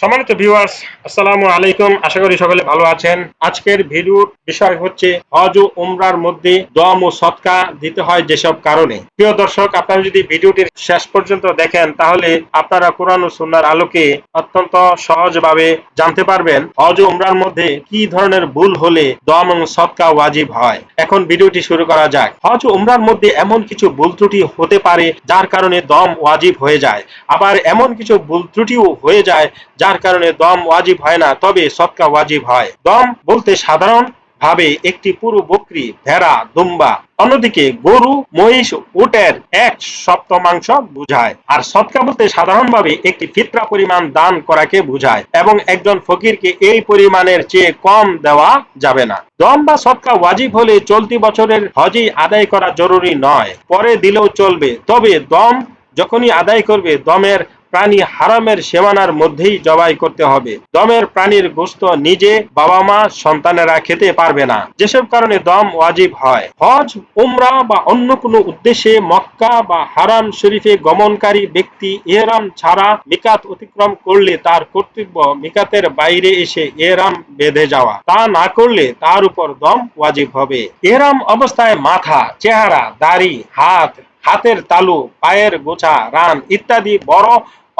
সম্মানিত ভিউয়ার্স আসসালামু আলাইকুম। আশা করি সকলে ভালো আছেন। আজকের ভিডিওর বিষয় হচ্ছে হজ ও উমরার মধ্যে দম ও সৎকা দিতে হয় যেসব কারণে। প্রিয় দর্শক, আপনারা যদি ভিডিওটির শেষ পর্যন্ত দেখেন, তাহলে আপনারা কোরআন ও সুন্নার আলোকে অত্যন্ত সহজভাবে জানতে পারবেন হজ ও উমরার মধ্যে কি ধরনের ভুল হলে দম ও সৎকা ওয়াজিব হয়। এখন ভিডিওটি শুরু করা যাক। হজ ও উমরার মধ্যে এমন কিছু ভুল ত্রুটি হতে পারে, যার কারণে দম ওয়াজিব হয়ে যায়। আবার এমন কিছু ভুল ত্রুটিও হয়ে যায় যার কারণে দম ওয়াজিব হয় না, তবে সৎকা ওয়াজিব হয়। দম বলতে সাধারণ ভাবে একটি পুরো বকরি, ভেড়া, দুম্বা, অন্যদিকে গরু, মহিষ, উটের এক সপ্তমাংশ বুঝায়। আর সৎকা বলতে সাধারণভাবে একটি ফিতরা পরিমাণ দান করাকে বুঝায় এবং একজন ফকিরকে এই পরিমাণের চেয়ে কম দেওয়া যাবে না। দম বা সৎকা ওয়াজিব হলে চলতি বছরের হজই আদায় করা জরুরি নয়, পরে দিলেও চলবে। তবে দম যখনই আদায় করবে, দমের প্রাণী হারামের সীমানার মধ্যেই জবাই করতে হবে। দমের প্রাণীর গোস্ত নিজে বাবা মা সন্তানেরা খেতে পারবে না। যেসব কারণে দম ওয়াজিব হয়। হজ, উমরা বা অন্য কোনো উদ্দেশ্যে মক্কা বা হারাম শরীফে গমনকারী ব্যক্তি এহরাম ছাড়া মিকাত অতিক্রম করলে তার কর্তব্য মিকাতের বাইরে এসে এহরাম বেঁধে যাওয়া। তা না করলে তার উপর দম ওয়াজিব হবে। এহরাম অবস্থায় মাথা, চেহারা, দাড়ি, হাত, হাতের তালু, পায়ের গোছা, রান ইত্যাদি বড়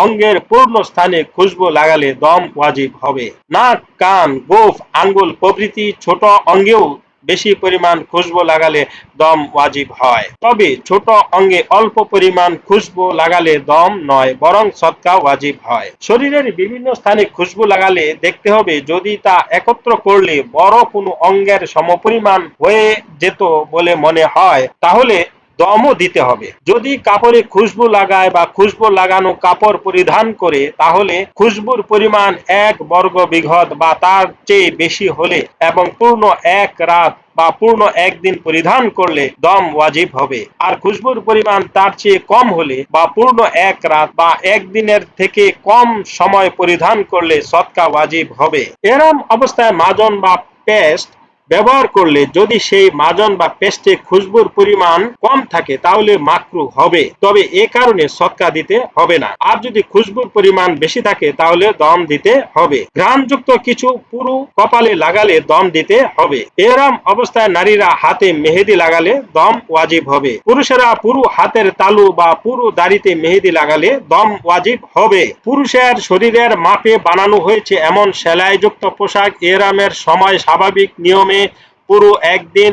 অঙ্গের পূর্ণ স্থানে খুশবু লাগালে দম ওয়াজিব হবে। নাক, কান, গোফ, আঙ্গুল প্রভৃতি ছোট অঙ্গেও বেশি পরিমাণ খুশবু লাগালে দম ওয়াজিব হয়। তবে ছোট অঙ্গে অল্প পরিমাণ খুশবু লাগালে দম নয়, বরং সৎকা ওয়াজিব হয়। শরীরের বিভিন্ন স্থানে খুশবু লাগালে দেখতে হবে, যদি তা একত্র করলে বড় কোনো অঙ্গের সমপরিমাণ হয়ে যেত বলে মনে হয়, তাহলে দমও দিতে হবে। যদি কাপড়ে খুশবু লাগায় বা খুশবু লাগানো কাপড় পরিধান করে, তাহলে খুশবুর পরিমাণ এক বর্গ বিঘত বা তার চেয়ে বেশি হলে এবং পূর্ণ এক রাত বা পূর্ণ একদিন পরিধান করলে দম ওয়াজিব হবে। আর খুশবুর পরিমাণ তার চেয়ে কম হলে বা পূর্ণ এক রাত বা একদিনের থেকে কম সময় পরিধান করলে সৎকা ওয়াজিব হবে। এরম অবস্থায় মাজন বা পেস্ট ব্যবহার করলে যদি সেই মাজন বা পেস্টে খুশবুর পরিমাণ কম থাকে, তাহলে মাকরু হবে। তবে এ কারণে সৎকা দিতে হবে না। আর যদি খুশবুর পরিমাণ বেশি থাকে, তাহলে দম দিতে হবে। ঘ্রাণযুক্ত কিছু পুরু কপালে লাগালে দম দিতে হবে। এরাম অবস্থায় নারীরা হাতে মেহেদি লাগালে দম ওয়াজিব হবে। পুরুষেরা পুরু হাতের তালু বা পুরু দাড়িতে মেহেদি লাগালে দম ওয়াজিব হবে। পুরুষের শরীরের মাপে বানানো হয়েছে এমন সেলাইযুক্ত পোশাক এরামের সময় স্বাভাবিক নিয়মে পুরো একদিন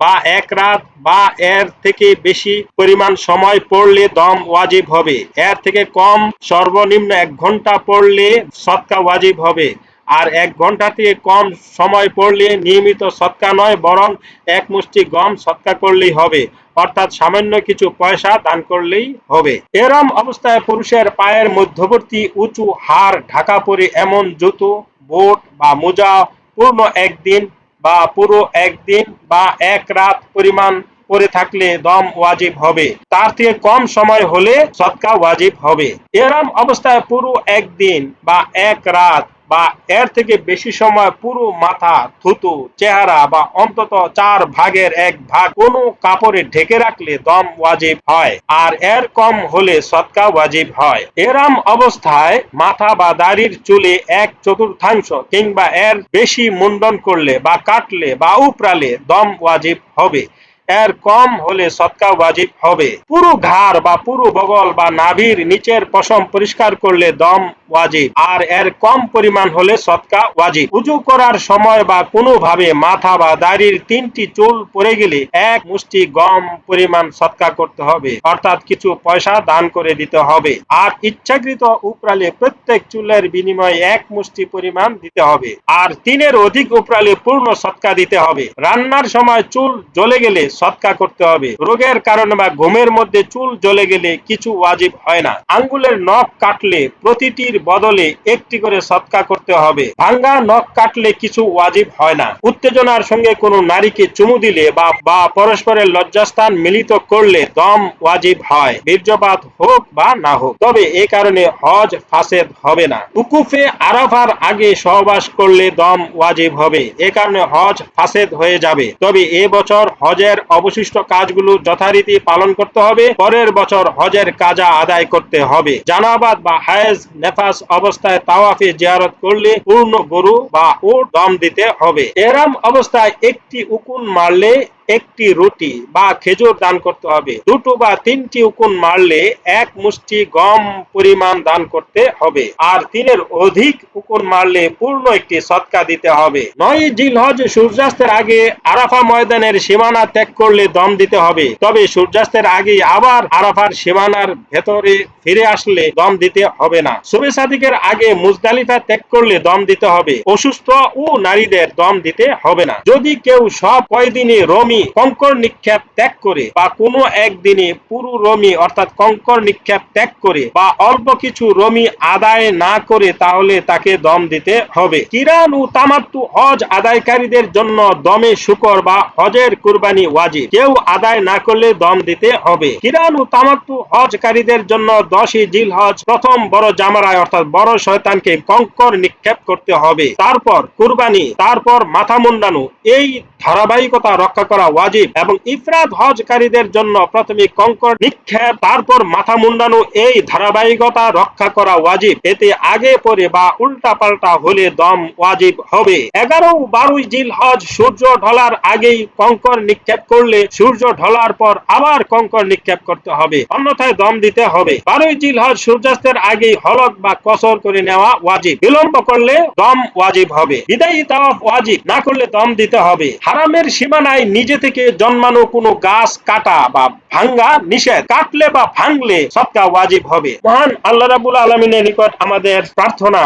বা এক রাত বা এর থেকে বেশি পরিমাণ সময় পড়লে দম ওয়াজিব হবে। এর থেকে কম সর্বনিম্ন এক ঘণ্টা পড়লে সৎকা ওয়াজিব হবে। আর এক ঘণ্টা থেকে কম সময় পড়লে নিয়মিত সৎকা নয়, বরং এক মুষ্টি গম সৎকা করলেই হবে। অর্থাৎ সামান্য কিছু পয়সা দান করলেই হবে। এরম অবস্থায় পুরুষের পায়ের মধ্যবর্তী উঁচু হাড় ঢাকা পরে এমন জুতো, বোট বা মোজা পূর্ণ একদিন বা পুরো একদিন বা এক রাত পরিমাণ করে থাকলে দম ওয়াজিব হবে। তার থেকে কম সময় হলে সৎকা ওয়াজিব হবে। এরম অবস্থায় পুরো একদিন বা এক রাত বা এর থেকে বেশি সময় পুরো মাথা, থুতু, চেহারা বা অন্তত চার ভাগের এক ভাগ কোনো কাপড়ে ঢেকে রাখলে দম ওয়াজিব হয় আর এর কম হলে সৎকা ওয়াজিব হয়। এরাম অবস্থায় মাথা বা দাড়ির চুলে এক চতুর্থাংশ কিংবা এর বেশি মুন্ডন করলে বা কাটলে বা উপরালে দম ওয়াজিব হবে। এর কম হলে সৎকা ওয়াজিব হবে। পুরো ঘাড় বা পুরো বগল বা নাভির নিচের পশম পরিষ্কার করলে দম ওয়াজিব, আর এর কম পরিমাণ হলে সৎকা ওয়াজিব। উজু করার সময় বা কোনোভাবে মাথা বা দাড়ির তিনটি চুল পড়ে গেলে এক মুষ্টি গম পরিমাণ সৎকা করতে হবে, অর্থাৎ কিছু পয়সা দান করে দিতে হবে। আর ইচ্ছাকৃত উপরালে প্রত্যেক চুলের বিনিময়ে এক মুষ্টি পরিমাণ দিতে হবে, আর তিনের অধিক উপরালে পূর্ণ সৎকা দিতে হবে। রান্নার সময় চুল জ্বলে গেলে সৎকা করতে হবে। রোগের কারণে বা ঘুমের মধ্যে চুল জ্বলে গেলে কিছু ওয়াজিব হয় না। আঙ্গুলের নখ কাটলে প্রতিটির বদলে একটি করে সৎকা করতে হবে। ভাঙ্গা নখ কাটলে কিছু ওয়াজিব হয় না। উত্তেজনার সঙ্গে কোনো নারীকে চুমু দিলে বা বা পরস্পরের লজ্জাস্থান মিলিত করলে দম ওয়াজিব হয়। বীর্যপাত হোক বা না হোক, তবে এ কারণে হজ ফাসেদ হবে না। উকুফে আরাফার আগে সহবাস করলে দম ওয়াজিব হবে। এ কারণে হজ ফাসেদ হয়ে যাবে। তবে এ বছর হজের অবশিষ্ট কাজগুলো যথারীতি পালন করতে হবে। পরের বছর হজের কাজা আদায় করতে হবে। জানাবাদ বা হায়েজ নেফাস অবস্থায় তাওয়াফে জিয়ারত করলে পূর্ণ গরু বা উট দম দিতে হবে। এরাম অবস্থায় একটি উকুন মারলে একটি রুটি বা খেজুর দান করতে হবে। দুটো বা তিনটি উকুন মারলে এক মুষ্টি গম পরিমাণ দান করতে হবে। আর তিনের অধিক উকুন মারলে পূর্ণ একটি সৎকা দিতে হবে। নয় জিলহজ সূর্যাস্তের আগে আরাফা ময়দানের সীমানা ত্যাগ করলে দম দিতে হবে। তবে সূর্যাস্তের আগে আবার আরাফার সীমানার ভেতরে ফিরে আসলে দম দিতে হবে না। শুভে সাদিকের আগে মুজদালিফা ত্যাগ করলে দম দিতে হবে। অসুস্থ ও নারীদের দম দিতে হবে না। যদি কেউ সব কয়দিনে রমি কঙ্কর নিক্ষেপ ত্যাগ করে বা কোনো একদিনে পুরো রমি অর্থাৎ কঙ্কর নিক্ষেপ ত্যাগ করে বা অল্প কিছু রমি আদায় না করে তাহলে তাকে দম দিতে হবে। কিরান ও তামাত্তু হজ আদায়কারীদের জন্য দমে শুকর বা হজের কুরবানি ওয়াজিব। কেউ আদায় না করলে দম দিতে হবে। কিরান ও তামাত্তু হজকারীদের জন্য দশই জিল হজ প্রথম বড় জামারায় অর্থাৎ বড় শয়তানকে কঙ্কর নিক্ষেপ করতে হবে। তারপর কুরবানি, তারপর মাথা মুন্ডানো, এই ধারাবাহিকতা রক্ষা করা ওয়াজিব এবং ইফরাদ হজকারীদের জন্য প্রথমে কঙ্কর নিক্ষেপ, তারপর মাথা মুন্ডানো এই ধারাবাহিকতা রক্ষা করা ওয়াজিব। এতে আগে পরে বা উল্টা পাল্টা হলে দম ওয়াজিব হবে। এগারো বারোই জিল হজ সূর্য ঢলার আগেই কঙ্কর নিক্ষেপ করলে সূর্য ঢলার পর আবার কঙ্কর নিক্ষেপ করতে হবে। অন্যথায় দম দিতে হবে। বারোই জিল হজ সূর্যাস্তের আগেই হলক বা কসর করে নেওয়া ওয়াজিব। বিলম্ব করলে দম ওয়াজিব হবে। বিদায়ী তাওয়াফ ওয়াজিব। না করলে দম দিতে হবে। হারামের সীমানায় নিজে থেকে জন্মানো কোনো গাছ কাটা বা ভাঙ্গা নিষেধ কাটলে বা ভাঙলে সবটা ওয়াজিব হবে। মহান আল্লাহ রাবুল আলমিনের নিকট আমাদের প্রার্থনা,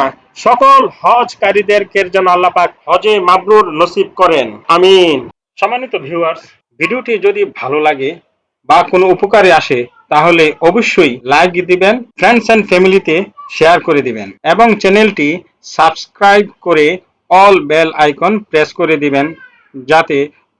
সকল হজকারীদেরকে যেন আল্লাহ পাক হজে মাবরুর নসিব করেন। আমিন। সম্মানিত ভিউয়ার্স ভিডিওটি যদি ভালো লাগে বা কোনো উপকারে আসে, তাহলে অবশ্যই লাইক দিবেন ফ্রেন্ডস এন্ড ফ্যামিলিতে শেয়ার করে দিবেন এবং চ্যানেলটি সাবস্ক্রাইব করে অল বেল আইকন প্রেস করে দিবেন, যাতে